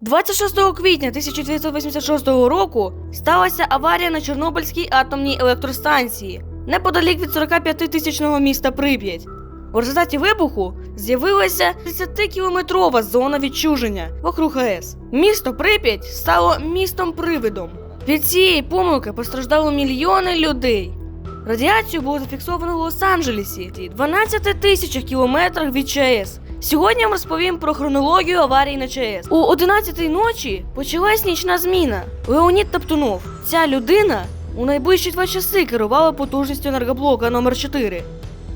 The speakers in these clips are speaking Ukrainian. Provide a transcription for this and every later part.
26 квітня 1986 року сталася аварія на Чорнобильській атомній електростанції неподалік від 45-тисячного міста Прип'ять. У результаті вибуху з'явилася 30-кілометрова зона відчуження вокруг АЕС. Місто Прип'ять стало містом привидом. Від цієї помилки постраждало мільйони людей. Радіацію було зафіксовано в Лос-Анджелесі, 12 тисячах кілометрах від ЧАЕС. Сьогодні вам розповім про хронологію аварій на ЧАЕС. У 11-й ночі почалась нічна зміна. Леонід Таптунов. Ця людина у найближчі два часи керувала потужністю енергоблока номер 4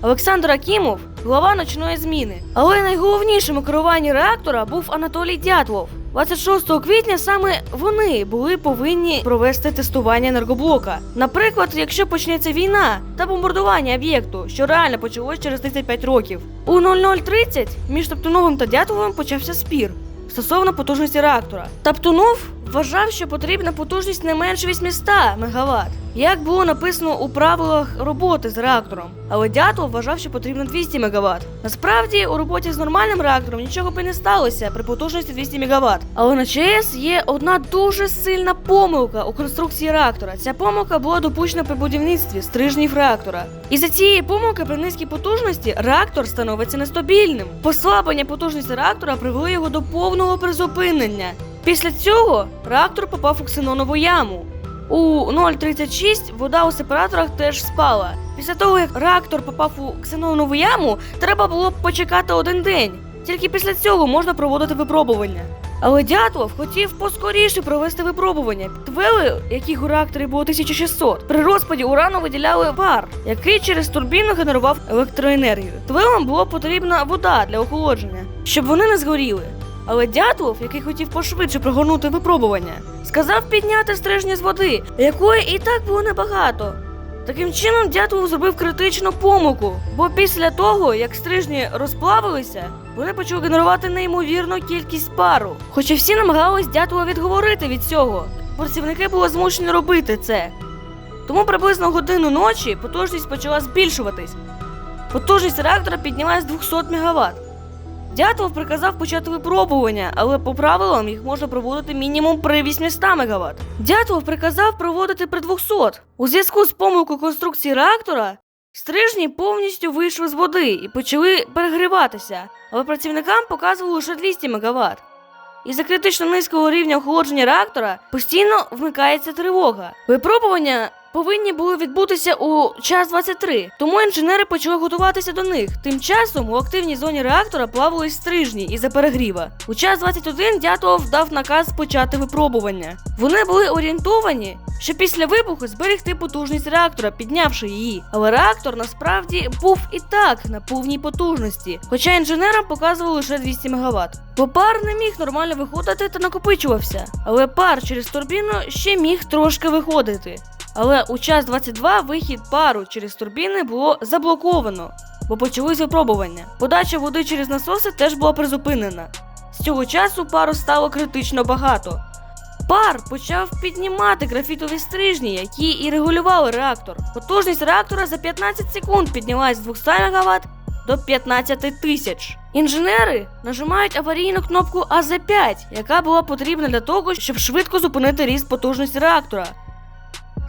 Олександр Акімов глава ночної зміни. Але найголовнішим у керуванні реактора був Анатолій Дятлов. 26 квітня саме вони були повинні провести тестування енергоблока. Наприклад, якщо почнеться війна та бомбардування об'єкту, що реально почалось через 35 років. У 00.30 між Топтуновим та Дятловим почався спір стосовно потужності реактора. Топтунов вважав, що потрібна потужність не менше 800 МВт, як було написано у правилах роботи з реактором. Але Дятлов вважав, що потрібно 200 МВт. Насправді, у роботі з нормальним реактором нічого б не сталося при потужності 200 МВт. Але на ЧАЕС є одна дуже сильна помилка у конструкції реактора. Ця помилка була допущена при будівництві стрижнів реактора. І за цієї помилки при низькій потужності реактор становиться нестабільним. Послаблення потужності реактора привело його до повного призупинення. Після цього реактор попав у ксенонову яму. У 0.36 вода у сепараторах теж спала. Після того, як реактор попав у ксенонову яму, треба було б почекати один день. Тільки після цього можна проводити випробування. Але Дятлов хотів поскоріше провести випробування. Твели, яких у реакторі було 1600, при розпаді урану виділяли пар, який через турбіну генерував електроенергію. Твелам було потрібна вода для охолодження, щоб вони не згоріли. Але Дятлов, який хотів пошвидше прогорнути випробування, сказав підняти стрижні з води, якої і так було небагато. Таким чином, Дятлов зробив критичну помилку, бо після того, як стрижні розплавилися, вони почали генерувати неймовірну кількість пару. Хоча всі намагались Дятлова відговорити від цього, працівники були змушені робити це. Тому приблизно годину ночі потужність почала збільшуватись. Потужність реактора піднялась з 200 МВт. Дятлов приказав почати випробування, але по правилам їх можна проводити мінімум при 800 МВт. Дятлов приказав проводити при 200. У зв'язку з помилкою конструкції реактора стрижні повністю вийшли з води і почали перегріватися, але працівникам показували лише 200 МВт. Із-за критично низького рівня охолодження реактора постійно вмикається тривога. Випробування повинні були відбутися у час 23, тому інженери почали готуватися до них. Тим часом у активній зоні реактора плавались стрижні із-за перегріва. У час 21 Дятлов дав наказ почати випробування. Вони були орієнтовані, що після вибуху зберегти потужність реактора, піднявши її. Але реактор насправді був і так на повній потужності, хоча інженерам показували лише 200 МВт. Бо пар не міг нормально виходити та накопичувався. Але пар через турбіну ще міг трошки виходити. Але у час 22 вихід пару через турбіни було заблоковано, бо почались випробування. Подача води через насоси теж була призупинена. З цього часу пару стало критично багато. Пар почав піднімати графітові стрижні, які і регулювали реактор. Потужність реактора за 15 секунд піднялась з 200 МВт до 15 тисяч. Інженери нажимають аварійну кнопку АЗ5, яка була потрібна для того, щоб швидко зупинити ріст потужності реактора.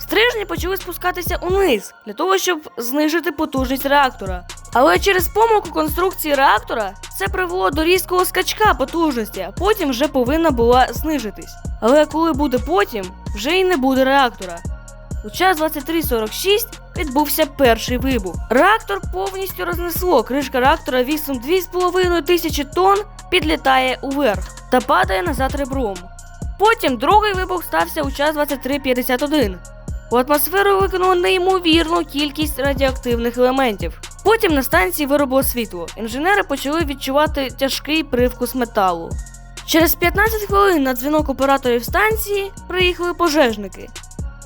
Стрижні почали спускатися униз для того, щоб знижити потужність реактора. Але через помилку конструкції реактора це привело до різкого скачка потужності, а потім вже повинна була знижитись. Але коли буде потім, вже й не буде реактора. У час 23.46 відбувся перший вибух. Реактор повністю рознесло. Кришка реактора вісом 2,5 тисячі тонн підлітає уверх та падає назад ребром. Потім другий вибух стався у час 23.51. У атмосферу викинуло неймовірну кількість радіоактивних елементів. Потім на станції виробило світло. Інженери почали відчувати тяжкий привкус металу. Через 15 хвилин на дзвінок операторів станції приїхали пожежники.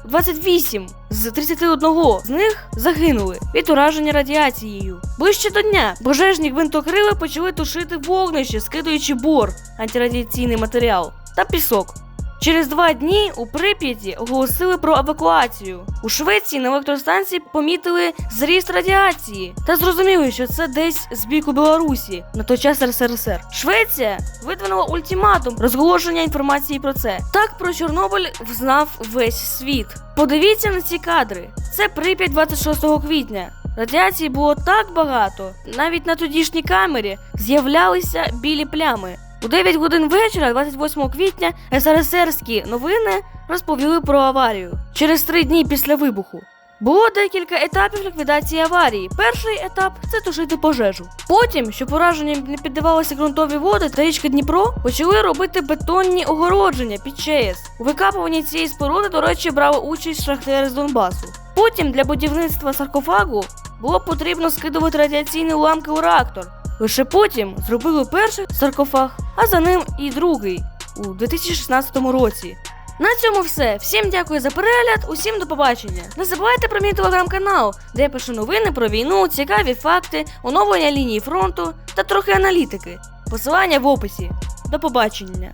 28 з 31 з них загинули від ураження радіацією. Ближче до дня пожежні гвинтокрили почали тушити вогнище, скидуючи бор, антирадіаційний матеріал та пісок. Через два дні у Прип'яті оголосили про евакуацію. У Швеції на електростанції помітили зріст радіації та зрозуміли, що це десь з біку Білорусі на той час РСРСР. Швеція видвинула ультиматум розголошення інформації про це. Так про Чорнобиль взнав весь світ. Подивіться на ці кадри. Це Прип'ять 26 квітня. Радіації було так багато, навіть на тодішній камері з'являлися білі плями. У 9 годин вечора, 28 квітня, СРСРські новини розповіли про аварію через три дні після вибуху. Було декілька етапів ліквідації аварії. Перший етап це тушити пожежу. Потім, щоб ураженням не піддавалися ґрунтові води та річка Дніпро, почали робити бетонні огородження під ЧАЕС. У викапуванні цієї споруди, до речі, брали участь шахтери з Донбасу. Потім для будівництва саркофагу було потрібно скидувати радіаційні уламки у реактор. Лише потім зробили перший саркофаг, а за ним і другий у 2016 році. На цьому все. Всім дякую за перегляд, усім до побачення. Не забувайте про мій телеграм-канал, де я пишу новини про війну, цікаві факти, оновлення лінії фронту та трохи аналітики. Посилання в описі. До побачення.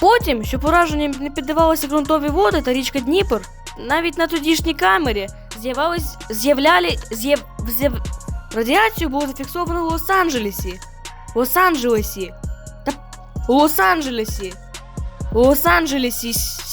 Потім, щоб ураженням не піддавалися ґрунтові води та річка Дніпр, навіть на тодішній камері з'явались з'являли з'яв з'яв... радіацію було зафіксовано в Лос-Анджелесі. Лос-Анджелесі. Лос-Анджелесі. Лос-Анджелесі.